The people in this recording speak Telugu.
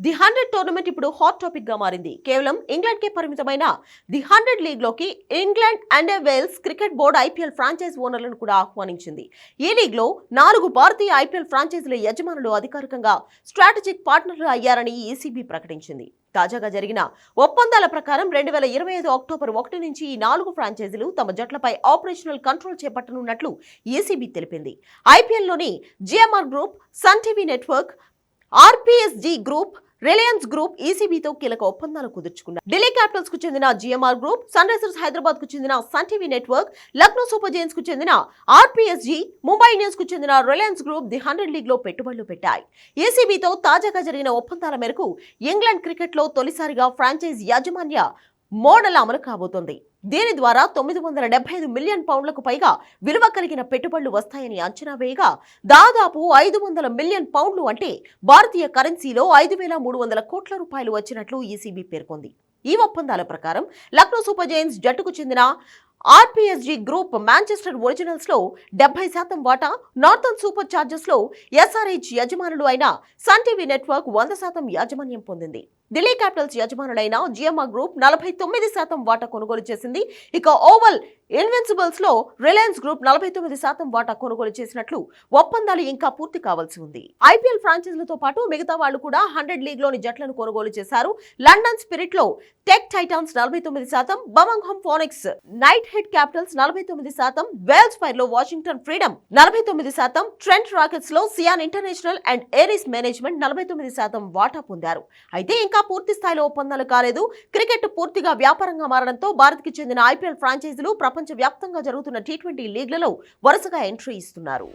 ది హండ్రెడ్ టోర్నమెంట్ ఇప్పుడు హాట్ టాపిక్గా మారింది. కేవలం ఇంగ్లాండ్ కే పరిమితమైన the hundred లీగ్లోకి England and Wales cricket board IPL franchise ఓనర్లను కూడా ఆహ్వానించింది. ఈ లీగ్లో నాలుగు భారతీయ ఐపీఎల్ ఫ్రాంచైజీల యజమానులు అధికారికంగా స్ట్రాటజిక్ పార్ట్నర్లు అయ్యారని ఈసీబీ ప్రకటించింది. తాజాగా జరిగిన ఒప్పందాల ప్రకారం రెండు వేల ఇరవై ఐదు అక్టోబర్ ఒకటి నుంచి ఈ నాలుగు ఫ్రాంచైజీలు తమ జట్లపై ఆపరేషనల్ కంట్రోల్ చేపట్టనున్నట్లు ఏసీబీ తెలిపింది. ఐపీఎల్లోని GMR group Sun TV network RPSG group Reliance group ఈసీబీతో కీలక ఒప్పందాలు కుదుర్చుకున్నారు. ఢిల్లీ క్యాపిటల్స్కు చెందిన జిఎంఆర్ గ్రూప్ సన్ రైజర్స్ హైదరాబాద్కు చెందిన Sun TV network Lucknow super జైన్స్కు చెందిన ఆర్పీఎస్జీ ముంబై ఇండియన్స్కు చెందిన రిలయన్స్ గ్రూప్ ది హండ్రెడ్ లీగ్లో పెట్టుబడులు పెట్టాయి. ఈసీబీతో తాజాగా జరిగిన ఒప్పందాల మేరకు ఇంగ్లాండ్ క్రికెట్లో తొలిసారిగా ఫ్రాంచైజ్ యాజమాన్య మోడల్ అమలు కాబోతోంది. దీని ద్వారా తొమ్మిది వందల డెబ్బై ఐదు మిలియన్ పౌండ్లకు పైగా విలువ కలిగిన పెట్టుబడులు వస్తాయని అంచనా వేయగా దాదాపు ఐదు వందల మిలియన్ పౌండ్లు అంటే భారతీయ కరెన్సీలో ఐదు వేల మూడు వందల కోట్ల రూపాయలు వచ్చినట్లు ఈసీబీ పేర్కొంది. ఈ ఒప్పందాల ప్రకారం లక్నో సూపర్ జైన్స్ జట్టుకు చెందిన ఆర్పిఎస్జి గ్రూప్ మాంచెస్టర్ ఒరిజినల్స్లో డెబ్బై శాతం వాటా నార్థన్ సూపర్ చార్జెస్లో ఎస్ఆర్హెచ్ యజమానులు అయిన సన్ టీవీ నెట్వర్క్ వంద శాతం యాజమాన్యం పొందింది. ఢిల్లీ క్యాపిటల్స్ యజమానులైన జిఎంఆర్ గ్రూప్ నలభై తొమ్మిది శాతం వాటా కొనుగోలు చేసింది. ఇక ఓవల్ ఇన్వెన్సిబుల్స్లో రిలయన్స్ గ్రూప్ నలభై తొమ్మిది శాతం వాటా కొనుగోలు చేసినట్లు ఒప్పందాలు ఇంకా పూర్తి కావాల్సి ఉంది. ఐపీఎల్ ఫ్రాంచైజీలతో పాటు మిగతా వాళ్ళు కూడా హండ్రెడ్ లీగ్లోని జట్లను కొనుగోలు చేశారు. లండన్ స్పిరిట్లో టెక్ టైటాన్స్ నలభై తొమ్మిది శాతం Birmingham Phoenix Knighthead Capitals నలభై తొమ్మిది శాతం వెల్స్ ఫైర్లో వాషింగ్టన్ ఫ్రీడమ్ నలభై తొమ్మిది శాతం Trent రాకెట్స్లో Cain international and Ares management నలభై తొమ్మిది శాతం వాటా పొందారు. అయితే ఇంకా పూర్తి స్థాయిలో ఒప్పందాలు కాలేదు. క్రికెట్ పూర్తిగా వ్యాపారంగా మారడంతో భారత్కి చెందిన ఐపీఎల్ ఫ్రాంచైజీలు ప్రపంచ వ్యాప్తంగా జరుగుతున్న టీ ట్వంటీ లీగ్లలో వరుసగా ఎంట్రీ ఇస్తున్నారు.